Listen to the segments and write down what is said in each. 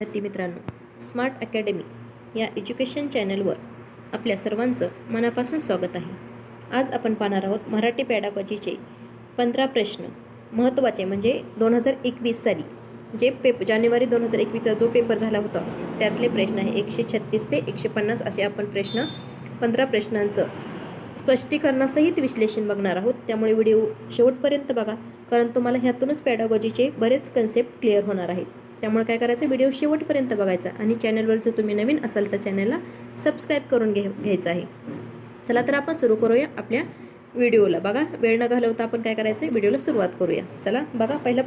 विद्यार्थी मित्रांनो smart academy या एज्युकेशन चॅनलवर आपल्या सर्वांचं मनापासून स्वागत आहे. आज आपण पाहणार आहोत मराठी पॅडागॉजीचे पंधरा प्रश्न. महत्त्वाचे म्हणजे दोन हजार एकवीस साली जे पेप जानेवारी दोन हजार एकवीसचा जो पेपर झाला होता त्यातले प्रश्न आहे एकशे छत्तीस ते एकशे पन्नास असे आपण प्रश्न पंधरा प्रश्नांचं स्पष्टीकरणासहित विश्लेषण बघणार आहोत. त्यामुळे व्हिडिओ शेवटपर्यंत बघा कारण तुम्हाला ह्यातूनच पॅडागॉजीचे बरेच कन्सेप्ट क्लिअर होणार आहेत. त्यामुळे काय करायचं? व्हिडिओ शेवटपर्यंत बघायचा. आणि चॅनलवर जर तुम्ही नवीन असाल तर चॅनलला सबस्क्राईब करून घे घ्यायचं आहे. चला तर आपण सुरू करूया आपल्या व्हिडिओला. बघा वेळ न घालवता आपण काय करायचं आहे? व्हिडिओला सुरुवात करूया. चला बघा पहिला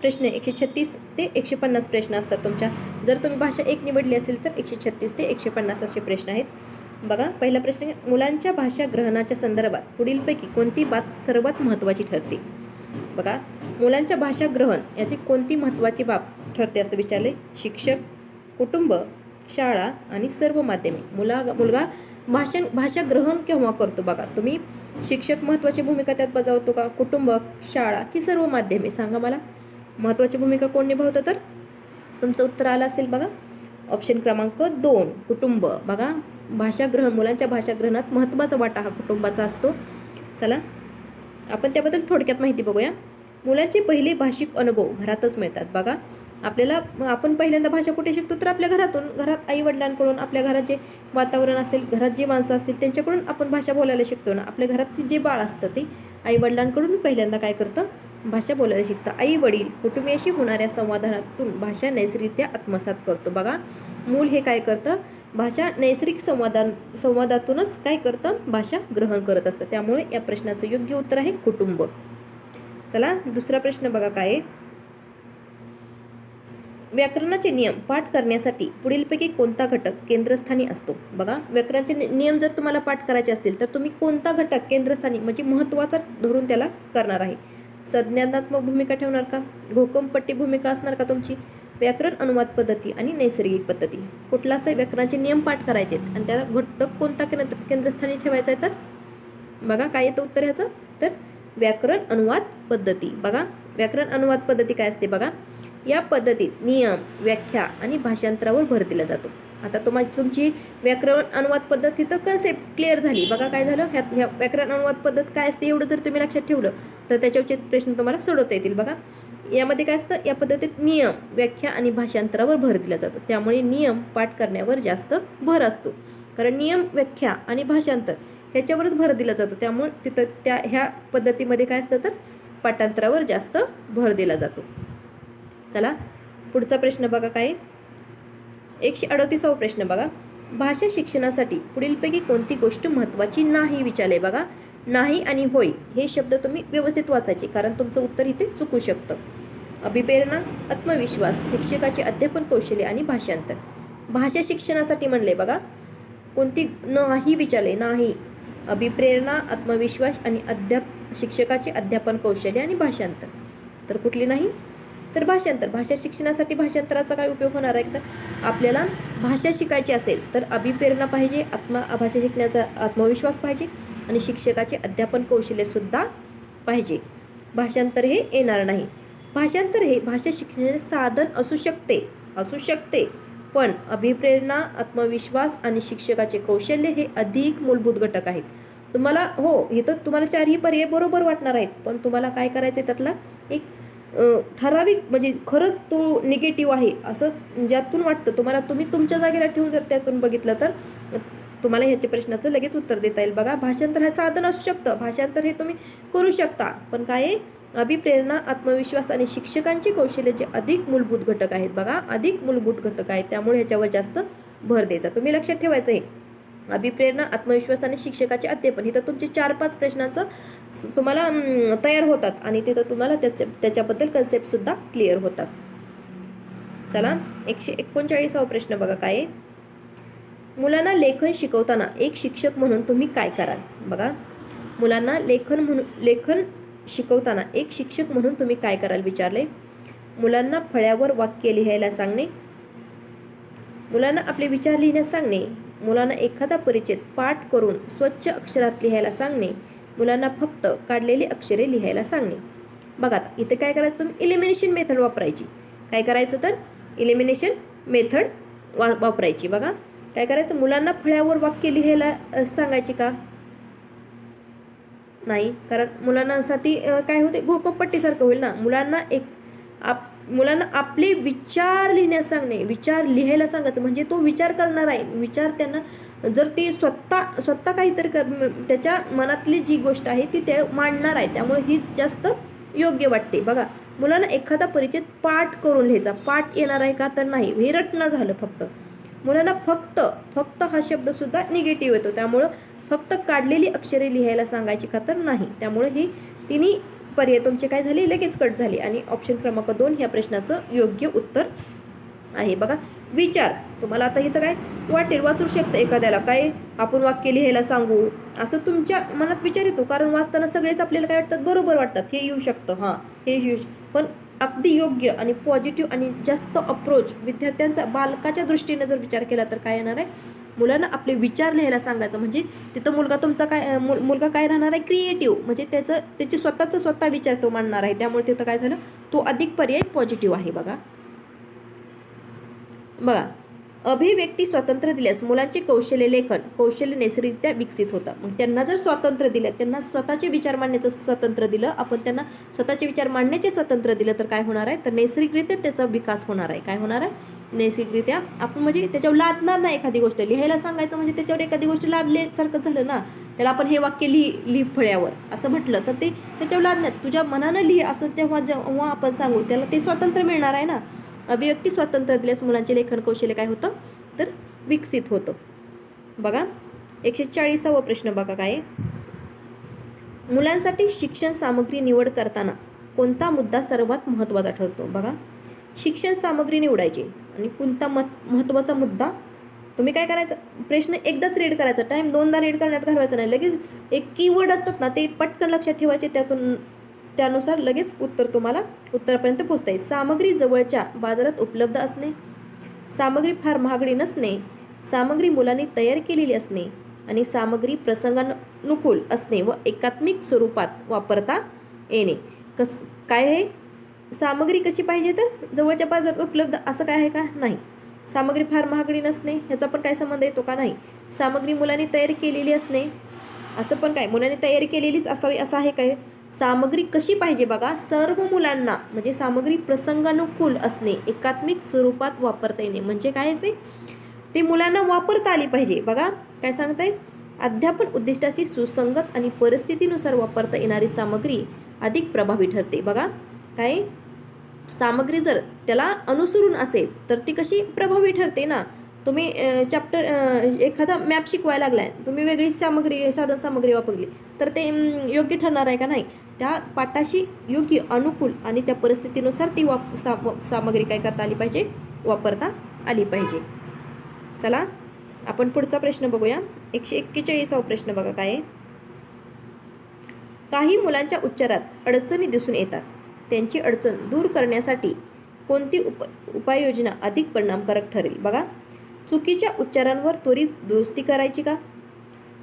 प्रश्न एकशे छत्तीस ते एकशे पन्नास प्रश्न असतात तुमच्या. जर तुम्ही भाषा एक निवडली असेल तर एकशे छत्तीस ते एकशे पन्नास असे प्रश्न आहेत. बघा पहिला प्रश्न मुलांच्या भाषा ग्रहणाच्या संदर्भात पुढीलपैकी कोणती बाब सर्वात महत्त्वाची ठरते? बघा मुलांच्या भाषा ग्रहण यातील कोणती महत्त्वाची बाब ठरते असं विचारले शिक्षक कुटुंब शाळा आणि सर्व माध्यमे. मुला मुलगा भाषण भाषा ग्रहण केव्हा करतो बघा? तुम्ही शिक्षक महत्त्वाची भूमिका त्यात बजावतो का? कुटुंब शाळा की सर्व माध्यमे? सांगा मला. महत्त्वाची भूमिका कोण निभावतं तर? तुमचं उत्तर आलं असेल बघा. ऑप्शन क्रमांक दोन कुटुंब. बघा भाषा ग्रहण मुलांच्या भाषा ग्रहणात महत्त्वाचा वाटा हा कुटुंबाचा असतो. चला आपण त्याबद्दल थोडक्यात माहिती बघूया. मुलांचे पहिले भाषिक अनुभव घरातच मिळतात बघा. आपल्याला आपण पहिल्यांदा भाषा कुठे शिकतो तर आपल्या घरातून घरात आई वडिलांकडून आपल्या घरात जे वातावरण असेल घरात जे माणसं असतील त्यांच्याकडून आपण भाषा बोलायला शिकतो ना. आपल्या घरात जे बाळ असतं ते आई वडिलांकडून पहिल्यांदा काय करतं? भाषा बोलायला शिकतं. आई वडील कुटुंबियाशी होणाऱ्या संवादातून भाषा नैसर्गिकरित्या आत्मसात करतो. बघा मूल हे काय करतं? भाषा नैसर्गिक संवादान संवादातूनच काय करतं? भाषा ग्रहण करत असतं. त्यामुळे या प्रश्नाचं योग्य उत्तर आहे कुटुंब. चला दुसरा प्रश्न बघा काय आहे? व्याकरणाचे नियम पाठ करण्यासाठी पुढीलपैकी कोणता घटक केंद्रस्थानी असतो? बघा व्याकरणाचे नियम जर तुम्हाला पाठ करायचे असतील तर तुम्ही कोणता घटक केंद्रस्थानी म्हणजे महत्त्वाचा धरून त्याला करणार आहे? संज्ञानात्मक भूमिका ठेवणार का? घोकमपट्टी भूमिका असणार का तुमची? व्याकरण अनुवाद पद्धती आणि नैसर्गिक पद्धती. कुठला असा व्याकरणाचे नियम पाठ करायचे आहेत आणि त्याला घटक कोणता केंद्र केंद्रस्थानी ठेवायचा आहे तर? बघा काय येतं उत्तर ह्याचं? तर व्याकरण अनुवाद पद्धती. बघा व्याकरण अनुवाद पद्धती काय असते? बघा या पद्धतीत नियम व्याख्या आणि भाषांतरावर भर दिला जातो. आता तुम्हाला तुमची व्याकरण अनुवाद पद्धती तर कन्सेप्ट क्लिअर झाली. बघा काय झालं? ह्या ह्या व्याकरण अनुवाद पद्धत काय असते एवढं जर तुम्ही लक्षात ठेवलं तर त्याच्यावरचे प्रश्न तुम्हाला सोडवता येतील बघा. यामध्ये काय असतं? या पद्धतीत नियम व्याख्या आणि भाषांतरावर भर दिला जातो. त्यामुळे नियम पाठ करण्यावर जास्त भर असतो. कारण नियम व्याख्या आणि भाषांतर ह्याच्यावरच भर दिला जातो. त्यामुळे तिथं त्या ह्या पद्धतीमध्ये काय असतं तर? पाठांतरावर जास्त भर दिला जातो. चला पुढचा प्रश्न बघा काय आहे? एकशे अडतीसावा प्रश्न बघा. भाषा शिक्षणासाठी पुढीलपैकी कोणती गोष्ट महत्त्वाची नाही विचारले बघा. नाही आणि होय हे शब्द तुम्ही व्यवस्थित वाचायचे कारण तुमचं उत्तर इथे चुकू शकतं. अभिप्रेरणा आत्मविश्वास शिक्षकाचे अध्यापन कौशल्य आणि भाषांतर. भाषा शिक्षणासाठी म्हणले बघा. कोणती नाही विचारले नाही. अभिप्रेरणा आत्मविश्वास आणि अध्याप शिक्षकाचे अध्यापन कौशल्य आणि भाषांतर. तर कुठली नाही? तर भाषांतर. भाषा शिक्षणासाठी भाषांतराचा काय उपयोग होणार आहे? तर आपल्याला भाषा शिकायची असेल तर अभिप्रेरणा पाहिजे आत्मा भाषा शिकण्याचा आत्मविश्वास पाहिजे आणि शिक्षकाचे अध्यापन कौशल्यसुद्धा पाहिजे. भाषांतर हे येणार नाही. भाषांतर हे भाषा शिक्षणाचे साधन असू शकते असू शकते पण अभिप्रेरणा आत्मविश्वास आणि शिक्षकाचे कौशल्य हे अधिक मूलभूत घटक आहेत. तुम्हाला हो हे तर तुम्हाला चारही पर्याय बरोबर वाटणार आहेत पण तुम्हाला काय करायचं आहे त्यातला एक ठराविक म्हणजे खरंच तो निगेटिव्ह आहे असं ज्यातून वाटतं. तुम्हाला तुम्ही तुमच्या जागेला ठेवून जर त्यातून बघितलं तर तुम्हाला ह्याच्या प्रश्नाचं लगेच उत्तर देता येईल. बघा भाषांतर हे साधन असू शकतं. भाषांतर हे तुम्ही करू शकता. पण काय आहे? अभिप्रेरणा आत्मविश्वास आणि शिक्षकांची कौशल्याचे अधिक मूलभूत घटक आहेत. बघा अधिक मूलभूत घटक आहेत. त्यामुळे ह्याच्यावर जास्त भर द्यायचा. तुम्ही लक्षात ठेवायचं आहे. अभिप्रेरणा आत्मविश्वास आणि शिक्षकाचे अध्यापन. इथं तुमचे चार पाच प्रश्नांचं तुम्हाला तयार होतात आणि तिथं तुम्हाला त्याच्या त्याच्याबद्दल कन्सेप्टसुद्धा क्लिअर होतात. चला एकशे एकोणचाळीसावा प्रश्न बघा काय आहे. मुलांना लेखन शिकवताना एक शिक्षक म्हणून तुम्ही काय कराल? बघा. मुलांना लेखन म्हणून लेखन शिकवताना एक शिक्षक म्हणून तुम्ही काय कराल विचारले? मुलांना फळ्यावर वाक्य लिहायला सांगणे. मुलांना आपले विचार लिहिण्यास सांगणे. मुलांना एखादा परिचित पाठ करून स्वच्छ अक्षरात लिहायला सांगणे. मुलांना फक्त काढलेली अक्षरे लिहायला सांगणे. बघा आता इथे काय करायचं? तुम्ही इलिमिनेशन मेथड वापरायची. काय करायचं तर? इलिमिनेशन मेथड वा वापरायची. बघा काय करायचं? मुलांना फळ्यावर वाक्य लिहायला सांगायची का? नाही. कारण मुलांना असं ती काय होते? घोकंपट्टीसारखं होईल ना. मुलांना एक आप मुलांना आपले विचार लिहिण्यास सांगणे विचार लिहायला सांगायचं म्हणजे तो विचार करणार आहे. विचार त्यांना जर ते स्वतः स्वतः काहीतरी कर त्याच्या मनातली जी गोष्ट आहे ती ते मांडणार आहे. त्यामुळे ही जास्त योग्य वाटते. बघा मुलांना एखादा परिचय पाठ करून लिहायचा. पाठ येणार आहे का तर नाही. हे रटणं झालं फक्त. मुलांना फक्त फक्त हा शब्द सुद्धा निगेटिव्ह येतो. त्यामुळं फक्त काढलेली अक्षरे लिहायला सांगायची का तर नाही. त्यामुळे ही तिने पर्याय तुमचे काय झाले? लगेच कट झाले. आणि ऑप्शन क्रमांक दोन ह्या प्रश्नाचं योग्य उत्तर आहे. बघा विचार. तुम्हाला आता इथं काय? वाटेल वाचू शकतं एखाद्याला. काय आपण वाक्य लिहायला सांगू? असं तुमच्या मनात विचार येतो. कारण वाचताना सगळेच आपल्याला काय वाटतात? बरोबर वाटतात. हे येऊ शकतं. हां हे येऊ पण अगदी योग्य आणि पॉझिटिव्ह आणि जास्त अप्रोच विद्यार्थ्यांचा बालकाच्या दृष्टीने जर विचार केला तर काय येणार आहे? मुलांना आपले विचार लिहायला सांगायचं. म्हणजे तिथं मुलगा तुमचा काय मुल- मुलगा काय राहणार आहे? क्रिएटिव्ह म्हणजे त्याचं त्याचे स्वतःचा स्वतः विचार तो मांडणार आहे. त्यामुळे तिथं काय झालं? तो अधिक पर्याय पॉझिटिव्ह आहे बघा. बघा अभिव्यक्ती स्वातंत्र्य दिल्यास मुलांचे कौशल्य लेखन कौशल्य नैसर्गिकरित्या विकसित होतं. मग त्यांना जर स्वातंत्र्य दिलं त्यांना स्वतःचे विचार मांडण्याचं स्वातंत्र्य दिलं आपण त्यांना स्वतःचे विचार मांडण्याचे स्वातंत्र्य दिलं तर काय होणार आहे? तर नैसर्गिकरित्या त्याचा विकास होणार आहे. काय होणार आहे? नैसर्गिकरित्या. आपण म्हणजे त्याच्यावर लादणार ना एखादी गोष्ट. लिहायला सांगायचं म्हणजे त्याच्यावर एखादी गोष्ट लादल्यासारखं झालं ना त्याला आपण हे वाक्य लिहि लिह फळ्यावर असं म्हटलं तर ते त्याच्यावर लादण्यात तुझ्या मनानं लिह असं तेव्हा जेव्हा आपण सांगू त्याला ते स्वातंत्र्य मिळणार आहे ना. अभिव्यक्ती स्वातंत्र्य दिल्यास मुलांचे लेखन कौशल्य काय होतं? तर विकसित होतं. बघा एकशे चाळीसावा प्रश्न बघा काय मुलांसाठी शिक्षण सामग्री निवड करताना कोणता मुद्दा सर्वात महत्त्वाचा ठरतो? बघा शिक्षण सामग्री निवडायची. आणि कोणता मत महत्त्वाचा मुद्दा? तुम्ही काय करायचं? प्रश्न एकदाच रीड करायचा. टाईम दोनदा रीड करण्यात घालवायचा नाही. लगेच एक कीवर्ड असतात ना ते पटकन लक्षात ठेवायचे त्यातून त्यानुसार लगेच उत्तर तुम्हाला उत्तरापर्यंत पोहोचता येईल सामग्री जवळच्या बाजारात उपलब्ध असणे सामग्री फार महागडी नसणे सामग्री मुलांनी तयार केलेली असणे आणि सामग्री प्रसंगानुकूल असणे व एकात्मिक स्वरूपात वापरता येणे. कस काय आहे सामग्री कशी पाहिजे तर जवळच्या बाजारात उपलब्ध असं काय आहे का? नाही. सामग्री फार महागडी नसणे ह्याचा पण काय संबंध येतो का? नाही. सामग्री मुलांनी तयार केलेली असणे असं पण काय? मुलांनी तयारी केलेलीच असावी असं आहे काय? सामग्री कशी पाहिजे बघा? सर्व मुलांना म्हणजे सामग्री प्रसंगानुकूल असणे एकात्मिक स्वरूपात वापरता येणे. म्हणजे काय असे ते? मुलांना वापरता आली पाहिजे. बघा काय सांगताय अध्यापन उद्दिष्टाशी सुसंगत आणि परिस्थितीनुसार वापरता येणारी सामग्री अधिक प्रभावी ठरते. बघा काय? सामग्री जर त्याला अनुसरून असेल तर ती कशी प्रभावी ठरते ना? तुम्ही चॅप्टर एखादा मॅप शिकवायला लागलाय तुम्ही वेगळी सामग्री साधन सामग्री वापरली तर ते योग्य ठरणार आहे का नाही? त्या पाठाशी योग्य अनुकूल आणि त्या परिस्थितीनुसार ती वाप सा सामग्री काय करता आली पाहिजे वापरता आली पाहिजे. चला आपण पुढचा प्रश्न बघूया. एकशे एक्केचाळीसावा प्रश्न बघा काय आहे. काही मुलांच्या उच्चारात अडचणी दिसून येतात. त्यांची अडचण दूर करण्यासाठी कोणती उप उपाययोजना अधिक परिणामकारक ठरेल? बघा. चुकीच्या उच्चारांवर त्वरित दुरुस्ती करायची का?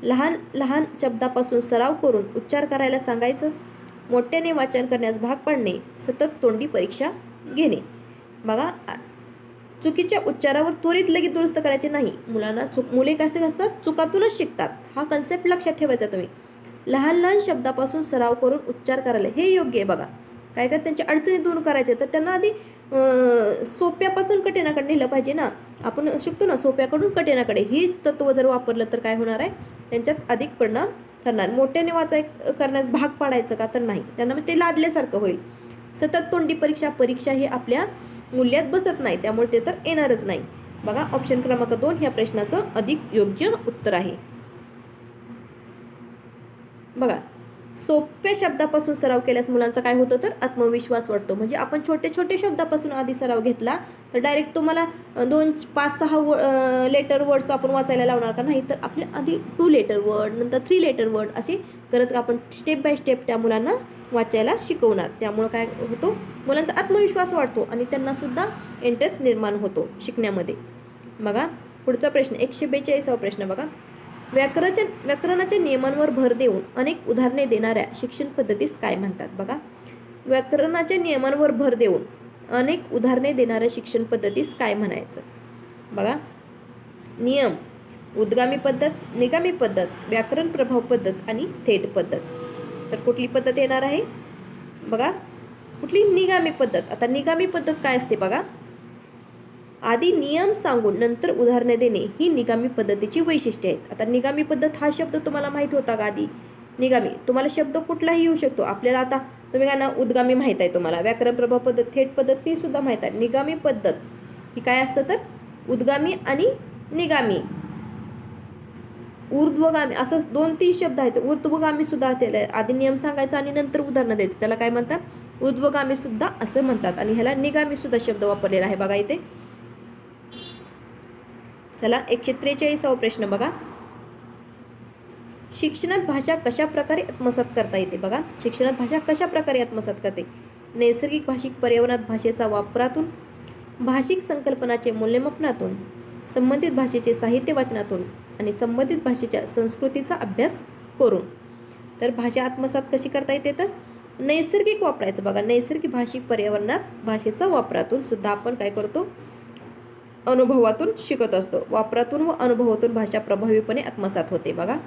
लहान लहान शब्दापासून सराव करून उच्चार करायला सांगायचं? मोठ्याने वाचन करण्यास भाग पाडणे सतत तोंडी परीक्षा घेणे. बघा चुकीच्या उच्चारावर त्वरित लगेच दुरुस्त करायचे नाही. मुलांना चुक मुले कसे असतात चुकातूनच शिकतात. हा कन्सेप्ट लक्षात ठेवायचा तुम्ही. लहान लहान शब्दापासून सराव करून उच्चार करायला हे योग्य आहे बघा. काय कर त्यांच्या अडचणी दूर करायच्या. तर त्यांना आधी सोप्यापासून कठीणाकडे नेलं पाहिजे ना. आपण शिकतो ना सोप्याकडून कठीणाकडे. ही तत्व जर वापरलं तर काय होणार आहे? त्यांच्यात अधिक परिणाम ठरणार. मोठ्याने वाचाय करण्यास भाग पाडायचं का तर नाही. त्यांना मग ते लादल्यासारखं होईल. सतत तोंडी परीक्षा परीक्षा ही आपल्या मूल्यात बसत नाही. त्यामुळे ते तर येणारच नाही. बघा ऑप्शन क्रमांक दोन ह्या प्रश्नाचं अधिक योग्य उत्तर आहे. बघा सोप्या शब्दापासून सराव केल्यास मुलांचा काय होतं तर आत्मविश्वास वाढतो. म्हणजे आपण छोटे छोटे शब्दापासून आधी सराव घेतला तर डायरेक्ट तुम्हाला दोन पाच सहा व लेटर वर्ड्स आपण वाचायला लावणार का नाही तर आपले आधी टू लेटर वर्ड नंतर थ्री लेटर वर्ड असे करत आपण स्टेप बाय स्टेप त्या मुलांना वाचायला शिकवणार. त्यामुळं काय होतो मुलांचा आत्मविश्वास वाढतो आणि त्यांनासुद्धा इंटरेस्ट निर्माण होतो शिकण्यामध्ये. बघा पुढचा प्रश्न एकशे बेचाळीसावा प्रश्न बघा. व्याकरणाच्या व्याकरणाच्या नियमांवर भर देऊन अनेक उदाहरणे देणाऱ्या शिक्षण पद्धतीस काय म्हणतात बघा? व्याकरणाच्या नियमांवर भर देऊन अनेक उदाहरणे देणाऱ्या शिक्षण पद्धतीस काय म्हणायचं? बघा. नियम उद्गामी पद्धत निगामी पद्धत व्याकरण प्रभाव पद्धत आणि थेट पद्धत. तर कुठली पद्धत येणार आहे? बघा. कुठली निगामी पद्धत? आता निगामी पद्धत काय असते बघा? आधी नियम सांगून नंतर उदाहरणे देणे ही निगामी पद्धतीची वैशिष्ट्ये आहेत. आता निगामी पद्धत हा शब्द तुम्हाला माहीत होता का आधी? निगामी. तुम्हाला शब्द कुठलाही येऊ शकतो. आपल्याला आता तुम्ही काय ना उद्गामी माहीत आहे तुम्हाला. व्याकरण प्रभाव पद्धत थेट पद्धत ती सुद्धा माहीत आहे. निगामी पद्धत ही काय असतं तर? उद्गामी आणि निगामी. ऊर्ध्वगामी असं दोन तीन शब्द आहेत. ऊर्ध्वगामी सुद्धा त्याला आधी नियम सांगायचा आणि नंतर उदाहरणं द्यायचं. त्याला काय म्हणतात? ऊर्ध्वगामी सुद्धा असं म्हणतात. आणि ह्याला निगामी सुद्धा शब्द वापरलेला आहे बघा इथे. चला एकशे त्रेचाळीसावा प्रश्न बघा. शिक्षणात भाषा कशा प्रकारे आत्मसात करता येते बघा. शिक्षणात भाषा कशा प्रकारे आत्मसात करते? नैसर्गिक भाषिक पर्यावरणात भाषेचा वापरातून भाषिक संकल्पनाचे मूल्यमापनातून संबंधित भाषेचे साहित्य वाचनातून आणि संबंधित भाषेच्या संस्कृतीचा अभ्यास करून. तर भाषा आत्मसात कशी करता येते तर? नैसर्गिक वापरायचं बघा. नैसर्गिक भाषिक पर्यावरणात भाषेचा वापरातून सुद्धा आपण काय करतो? अनुभवातून शिकत असतो. वापरातून व अनुभवातून भाषा प्रभावीपणे आत्मसात होते. बघा.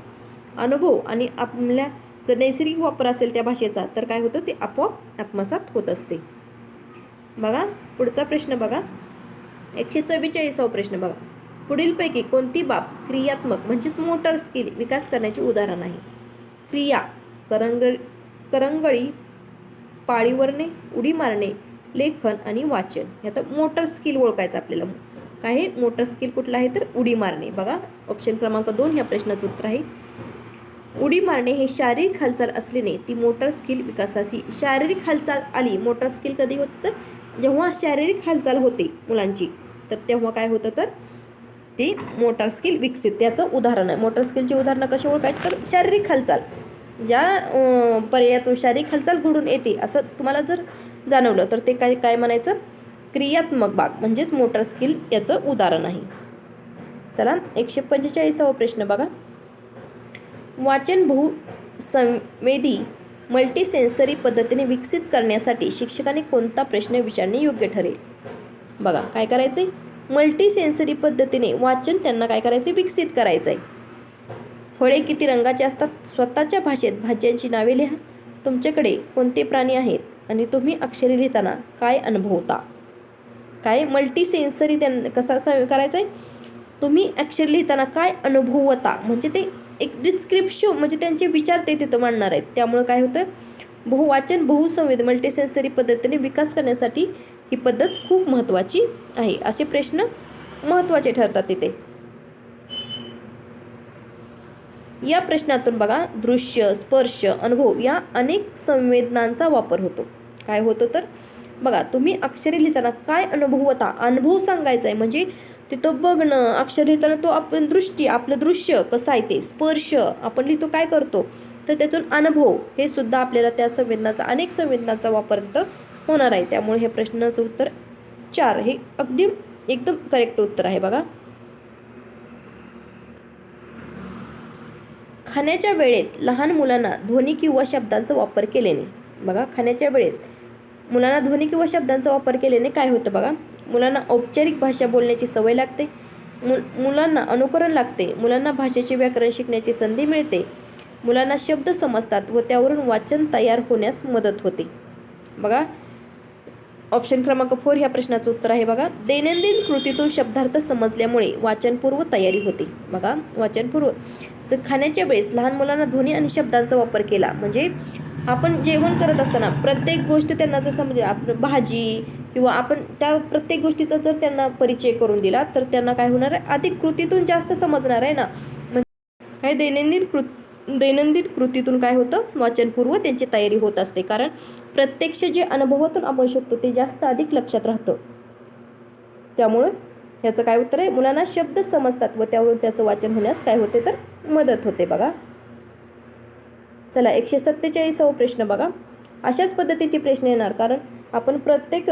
अनुभव आणि आपल्या जर नैसर्गिक वापर असेल त्या भाषेचा तर काय होतं? ते आपोआप आत्मसात होत असते. बघा. पुढचा प्रश्न बघा. एकशे चव्वेचाळीसावा प्रश्न बघा. पुढीलपैकी कोणती बाब क्रियात्मक म्हणजेच मोटर स्किल विकास करण्याचे उदाहरण आहे? क्रिया करंग करंगळी पाळीवरणे उडी मारणे लेखन आणि वाचन. ह्या तर मोटर स्किल ओळखायचं आपल्याला. काय आहे मोटर स्किल कुठलं आहे तर उडी मारणे. बघा ऑप्शन क्रमांक दोन ह्या प्रश्नाचं उत्तर आहे. उडी मारणे हे शारीरिक हालचाल असल्याने ती मोटर स्किल विकासाची शारीरिक हालचाल आली. मोटर स्किल कधी होतं तर जेव्हा शारीरिक हालचाल होते मुलांची तर तेव्हा काय होतं तर ती मोटर स्किल विकसित. त्याचं उदाहरण आहे. मोटर स्किलची उदाहरणं कशी ओळखायची तर शारीरिक हालचाल. ज्या पर्यायातून शारीरिक हालचाल घडून येते असं तुम्हाला जर जाणवलं तर ते काय काय म्हणायचं? क्रियात्मक भाग म्हणजेच मोटर स्किल याचं उदाहरण आहे. चला एकशे पंचेचाळीसावा प्रश्न बघा. वाचन बहु संवेदी मल्टीसेन्सरी पद्धतीने विकसित करण्यासाठी शिक्षकाने कोणता प्रश्न विचारणे योग्य ठरेल? बघा काय करायचं आहे मल्टीसेन्सरी पद्धतीने वाचन त्यांना काय करायचं विकसित करायचं आहे फळे किती रंगाचे असतात? स्वतःच्या भाषेत भाज्यांची नावे लिहा. तुमच्याकडे कोणते प्राणी आहेत? आणि तुम्ही अक्षरे लिहिताना काय अनुभवता? काय मल्टीसेन्सरी त्यां कसा स- करायचा आहे तुम्ही अक्षर लिहिताना काय अनुभवता? म्हणजे ते एक डिस्क्रिप्शन म्हणजे त्यांचे विचार ते तिथं मांडणार आहेत. त्यामुळं काय होतं बहुवाचन बहुसंवेद मल्टीसेन्सरी पद्धतीने विकास करण्यासाठी ही पद्धत खूप महत्त्वाची आहे. असे प्रश्न महत्त्वाचे ठरतात तिथे. या प्रश्नातून बघा दृश्य स्पर्श अनुभव या अनेक संवेदनांचा वापर होतो. काय होतो तर? बघा तुम्ही अक्षरे लिहिताना काय अनुभवता? अनुभव सांगायचा आहे म्हणजे तिथं बघणं अक्षर लिहिताना तो आपण दृष्टी आपलं दृश्य कसं आहे ते? स्पर्श आपण लिहितो काय करतो? तर त्यातून अनुभव हे सुद्धा आपल्याला त्या संवेदनाचा अनेक संवेदनाचा वापर तिथं होणार आहे. त्यामुळे हे प्रश्नाचं उत्तर चार. हे अगदी एकदम करेक्ट उत्तर आहे बघा. खाण्याच्या वेळेत लहान मुलांना ध्वनी किंवा शब्दांचा वापर केल्याने बघा खाण्याच्या वेळेस मुलांना ध्वनी किंवा शब्दांचा वापर केल्याने काय होतं बघा? मुलांना औपचारिक भाषा बोलण्याची सवय लागते. मु मुलांना अनुकरण लागते. मुलांना भाषेचे व्याकरण शिकण्याची संधी मिळते. मुलांना शब्द समजतात व त्यावरून वाचन तयार होण्यास मदत होते. बघा ऑप्शन क्रमांक फोर ह्या प्रश्नाचं उत्तर आहे बघा. दैनंदिन कृतीतून शब्दार्थ समजल्यामुळे वाचनपूर्व तयारी होते. बघा वाचनपूर्व जर खाण्याच्या वेळेस लहान मुलांना ध्वनी आणि शब्दांचा वापर केला म्हणजे आपण जेवण करत असताना प्रत्येक गोष्ट त्यांना जसं म्हणजे आपण भाजी किंवा आपण त्या प्रत्येक गोष्टीचा जर त्यांना परिचय करून दिला तर त्यांना काय होणार आहे? अधिक कृतीतून जास्त समजणार आहे ना? म्हणजे काय दैनंदिन कृत दैनंदिन कृतीतून काय होतं? वाचनपूर्व त्यांची तयारी होत असते. कारण प्रत्यक्ष जे अनुभवातून आपण शकतो ते जास्त अधिक लक्षात राहतं. त्यामुळं ह्याचं काय उत्तर आहे? मुलांना शब्द समजतात व त्यावरून त्याचं वाचन होण्यास काय होते तर मदत होते बघा. चला एकशे सत्तेचाळीसावा प्रश्न बघा. अशाच पद्धतीचे प्रश्न येणार कारण आपण प्रत्येक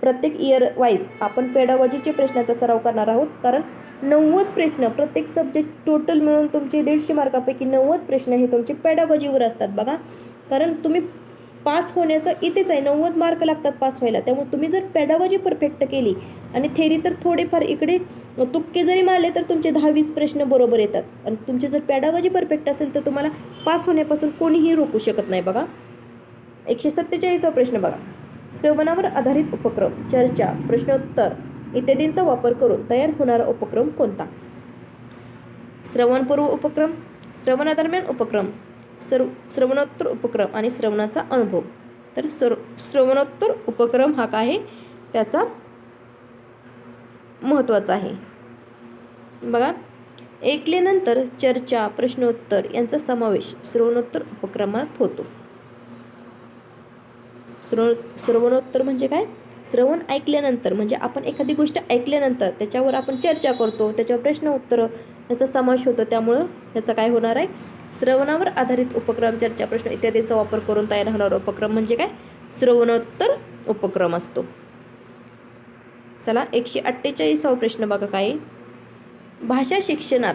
प्रत्येक इयर वाईज आपण पेडागॉजीचे प्रश्नाचा सराव करणार आहोत. कारण नव्वद प्रश्न प्रत्येक सब्जेक्ट टोटल मिळून तुमचे दीडशे मार्कापैकी नव्वद प्रश्न हे तुमचे पेडागॉजीवर असतात बघा. कारण तुम्ही पास होण्याचं इथेच आहे. नव्वद मार्क लागतात पास व्हायला. त्यामुळे तुम्ही जर पॅडागॉजी परफेक्ट केली आणि थेरी तर थोडेफार इकडे तुक्के जरी मारले तर तुमचे दहा वीस प्रश्न बरोबर येतात. आणि तुमचे जर पॅडागॉजी परफेक्ट असेल तर तुम्हाला पास होण्यापासून कोणीही रोखू शकत नाही बघा. एकशे सत्तेचाळीसवा प्रश्न बघा. श्रवणावर आधारित उपक्रम चर्चा प्रश्नोत्तर इत्यादींचा वापर करून तयार होणारा उपक्रम कोणता? श्रवणपूर्व उपक्रम श्रवणादरम्यान उपक्रम. सर्व श्रवणोत्तर उपक्रम आणि श्रवणाचा अनुभव. तर सर्व श्रवणोत्तर उपक्रम हा काय आहे? त्याचा महत्त्वाचा आहे. बघा ऐकल्यानंतर चर्चा प्रश्नोत्तर यांचा समावेश श्रवणोत्तर उपक्रमात होतो. श्रवण श्रवणोत्तर म्हणजे काय? श्रवण ऐकल्यानंतर म्हणजे आपण एखादी गोष्ट ऐकल्यानंतर त्याच्यावर आपण चर्चा करतो त्याच्यावर प्रश्न उत्तरं याचा समावेश होतो त्यामुळं याचा काय होणार आहे? श्रवणावर आधारित उपक्रम चर्चा प्रश्न इत्यादीचा वापर करून तयार होणारा उपक्रम म्हणजे काय? श्रवणोत्तर उपक्रम असतो. चला एकशे अठ्ठेचाळीसावा प्रश्न बघा काय भाषा शिक्षणात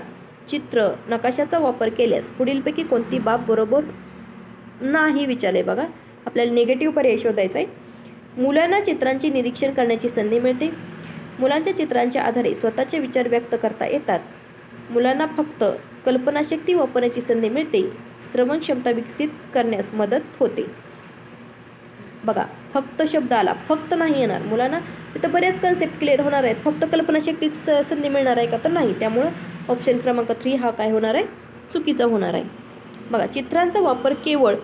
चित्र नकाशाचा वापर केल्यास पुढीलपैकी कोणती बाब बरोबर नाही विचारले बघा. आपल्याला निगेटिव्ह पर्याय शोधायचा आहे. मुलांना चित्रांचे निरीक्षण करण्याची संधी मिळते. मुलांच्या चित्रांच्या आधारे स्वतःचे विचार व्यक्त करता येतात. मुलांना फक्त कल्पनाशक्ती वापरण्याची संधी मिळते. श्रवण क्षमता विकसित करण्यास मदत होते. बघा फक्त शब्द आला फक्त नाही येणार. मुलांना तिथं बऱ्याच कन्सेप्ट क्लिअर होणार आहेत. फक्त कल्पनाशक्तीच संधी मिळणार आहे का तर नाही. त्यामुळं ऑप्शन क्रमांक थ्री हा काय होणार आहे? चुकीचा होणार आहे. बघा चित्रांचा वापर केवळ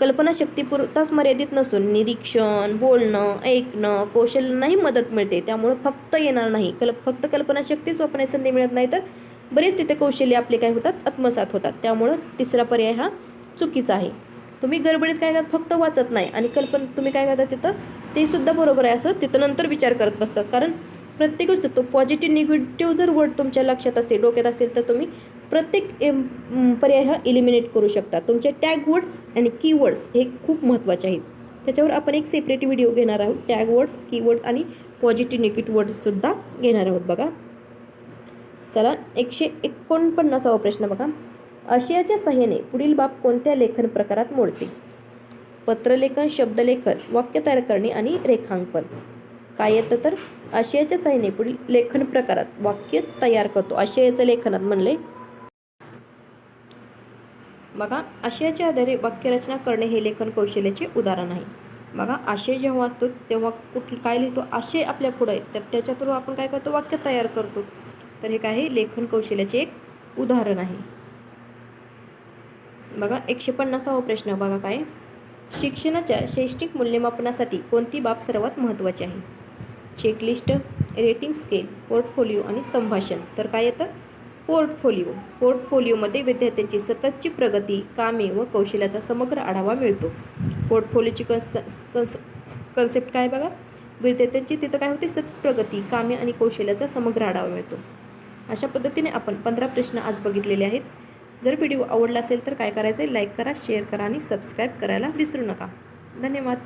कल्पनाशक्तीपुरताच मर्यादित नसून निरीक्षण बोलणं ऐकणं कौशल्यांनाही मदत मिळते. त्यामुळं फक्त येणार नाही. कल फक्त कल्पनाशक्तीच वापरण्याची संधी मिळत नाही तर बरेच तिथे कौशल्य आपले काय होतात? आत्मसात होतात. त्यामुळं तिसरा पर्याय हा चुकीचा आहे. तुम्ही गडबडीत काय करता? फक्त वाचत नाही. आणि कल्पना तुम्ही काय करता तिथं? ते सुद्धा बरोबर आहे असं तिथं नंतर विचार करत बसतात. कारण प्रत्येक गोष्ट तो पॉझिटिव्ह निगेटिव्ह जर वर्ड तुमच्या लक्षात असतील डोक्यात असतील तर तुम्ही प्रत्येक एम, पर्याय हा इलिमिनेट करू शकता तुमचे टॅग वर्ड्स आणि कीवर्ड्स हे खूप महत्त्वाचे आहेत. त्याच्यावर आपण एक सेपरेट व्हिडिओ घेणार आहोत. टॅग वर्ड्स कीवर्ड्स आणि पॉझिटिव्ह निगेटिव्ह वर्ड्ससुद्धा घेणार आहोत बघा. चला एकशे एकोणपन्नासावा प्रश्न बघा. आशयाच्या सहाय्याने पुढील बाब कोणत्या लेखन प्रकारात मोडते? पत्रलेखन शब्दलेखन वाक्य तयार करणे आणि रेखांकन. काय येतं तर? आशयाच्या सहाय्याने पुढील लेखन प्रकारात वाक्य तयार करतो. आशयाचं लेखनात म्हणले बघा आशयाच्या आधारे वाक्यरचना करणे हे लेखन कौशल्याचे उदाहरण आहे. बघा आशय जेव्हा असतो तेव्हा कुठ काय लिहितो आशय आपल्या पुढे तर त्याच्या थ्रू आपण काय करतो वाक्य तयार करतो. तर हे काय आहे? लेखन कौशल्याचे एक उदाहरण आहे. बघा एकशे पन्नासावा प्रश्न बघा काय? शिक्षणाच्या शैक्षणिक मूल्यमापनासाठी कोणती बाब सर्वात महत्त्वाची आहे? चेकलिस्ट रेटिंग स्केल पोर्टफोलिओ आणि संभाषण. तर काय येतं? पोर्टफोलिओ. पोर्टफोलिओमध्ये विद्यार्थ्यांची सततची प्रगती कामे व कौशल्याचा समग्र आढावा मिळतो. पोर्टफोलिओची कन्स कन्स कन्सेप्ट काय बघा? विद्यार्थ्यांची तिथं काय होते? सतत प्रगती कामे आणि कौशल्याचा समग्र आढावा मिळतो. अशा पद्धतीने आपण पंधरा प्रश्न आज बघितलेले आहेत. जर व्हिडिओ आवडला असेल तर काय करायचं आहे लाईक करा शेअर करा आणि सबस्क्राईब करायला विसरू नका. धन्यवाद.